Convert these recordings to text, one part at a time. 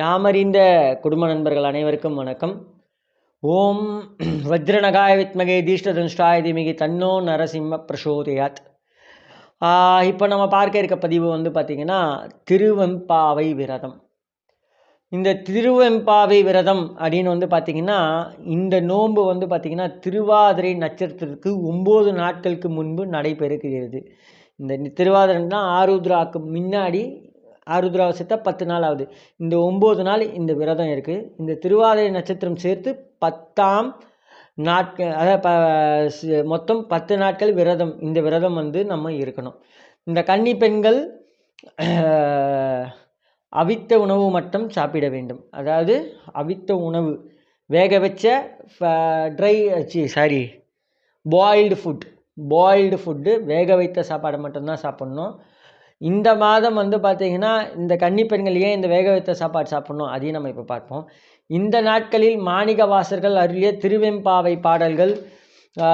யாமறிந்த குடும்ப நண்பர்கள் அனைவருக்கும் வணக்கம். ஓம் வஜ்ரநகாய வித்மகே தீஷ்டதனுஷ்டாய திமிகி தன்னோ நரசிம்ம பிரசோதயாத். இப்போ நம்ம பார்க்க இருக்க பதிவு வந்து பார்த்திங்கன்னா திருவெம்பாவை விரதம். இந்த திருவெம்பாவை விரதம் அப்படின்னு வந்து பார்த்திங்கன்னா இந்த நோன்பு வந்து பார்த்திங்கன்னா திருவாதிரை நட்சத்திரத்துக்கு ஒம்பது நாட்களுக்கு முன்பு நடைபெறுகிறது. இந்த திருவாதிரைன்னா ஆருத்ராக்கு முன்னாடி ஆருத்ராவை பத்து நாள் ஆகுது. இந்த ஒம்பது நாள் இந்த விரதம் இருக்குது இந்த திருவாதிரை நட்சத்திரம் சேர்த்து பத்தாம் நாட்கள் அதாவது ப மொத்தம் பத்து நாட்கள் விரதம். இந்த விரதம் வந்து நம்ம இருக்கணும். இந்த கன்னி பெண்கள் அவித்த உணவு மட்டும் சாப்பிட வேண்டும். அதாவது அவித்த உணவு. வேக வச்ச try sorry boiled food boiled food வேக வைத்த சாப்பாடை மட்டும்தான் சாப்பிட்ணும். இந்த மாதம் வந்து பார்த்திங்கன்னா இந்த கன்னி பெண்கள் ஏன் இந்த வேக வைத்த சாப்பாடு சாப்பிட்ணும்? அதையும் நம்ம இப்போ பார்ப்போம். இந்த நாட்களில் மாணிக வாசர்கள் அருளிய திருவெம்பாவை பாடல்கள் பாட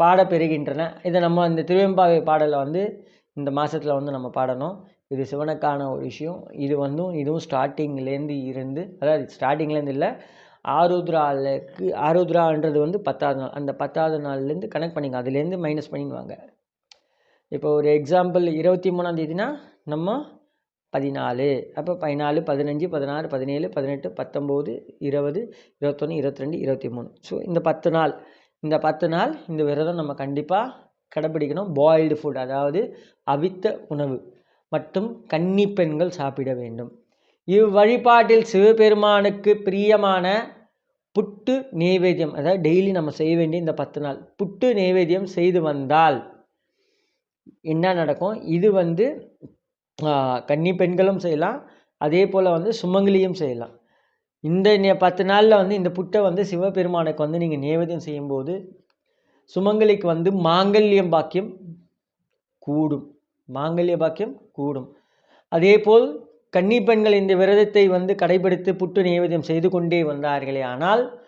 பாடப்பெறுகின்றன. இதை நம்ம இந்த திருவெம்பாவை பாடலை வந்து இந்த மாதத்தில் வந்து நம்ம பாடணும். இது சிவனுக்கான ஒரு விஷயம். இது வந்து இதுவும் ஸ்டார்டிங்லேருந்து இருந்து அதாவது ஸ்டார்டிங்லேருந்து இல்லை ஆருத்ராலுக்கு ஆருத்ரான்றது வந்து பத்தாவது நாள். அந்த பத்தாவது நாள்லேருந்து கனெக்ட் பண்ணிங்க அதுலேருந்து மைனஸ் பண்ணிடுவாங்க இப்போ ஒரு எக்ஸாம்பிள் இருபத்தி மூணாந்தேதினா நம்ம பதினாலு. அப்போ பதினாலு பதினஞ்சு பதினாறு பதினேழு பதினெட்டு பத்தொம்போது இருபது இருபத்தொன்று இருபத்திரெண்டு இருபத்தி மூணு. ஸோ இந்த பத்து நாள். இந்த பத்து நாள் இந்த விரதம் நம்ம கண்டிப்பாக கடைப்பிடிக்கணும். பாயில்டு ஃபுட் அதாவது அவித்த உணவு. மற்றும் கன்னி பெண்கள் சாப்பிட வேண்டும். இவ்வழிபாட்டில் சிவபெருமானுக்கு பிரியமான புட்டு நெய்வேத்தியம் அதாவது டெய்லி நம்ம செய்ய வேண்டிய இந்த பத்து நாள். புட்டு நெய்வேத்தியம் செய்து வந்தால் என்ன நடக்கும்? இது வந்து கன்னி பெண்களும் செய்யலாம். அதே போல் வந்து சுமங்கலியும் செய்யலாம். இந்த நே- பத்து நாளில் வந்து இந்த புட்டை வந்து சிவபெருமானுக்கு வந்து நீங்கள் நேவேத்தியம் செய்யும்போது சுமங்கலிக்கு வந்து மாங்கல்யம் பாக்கியம் கூடும். மாங்கல்ய பாக்கியம் கூடும். அதேபோல் கன்னி பெண்கள் இந்த விரதத்தை வந்து கடைபிடித்து புட்டு நைவேத்தியம் செய்து கொண்டே வந்தார்களே ஆனால்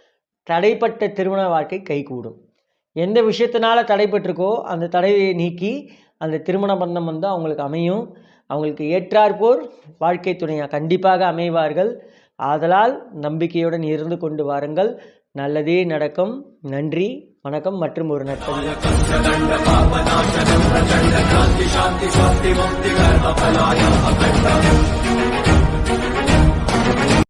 தடைப்பட்ட திருமண வாழ்க்கை கைகூடும். எந்த விஷயத்தினால தடைப்பட்டிருக்கோ அந்த தடையை நீக்கி அந்த திருமண பந்தம் வந்து அவங்களுக்கு அமையும். அவங்களுக்கு ஏற்றாற்போர் வாழ்க்கை துணையாக கண்டிப்பாக அமைவார்கள். ஆதலால் நம்பிக்கையுடன் இருந்து கொண்டு வாருங்கள். நல்லதே நடக்கும். நன்றி வணக்கம் மற்றும் ஒரு நட்பு.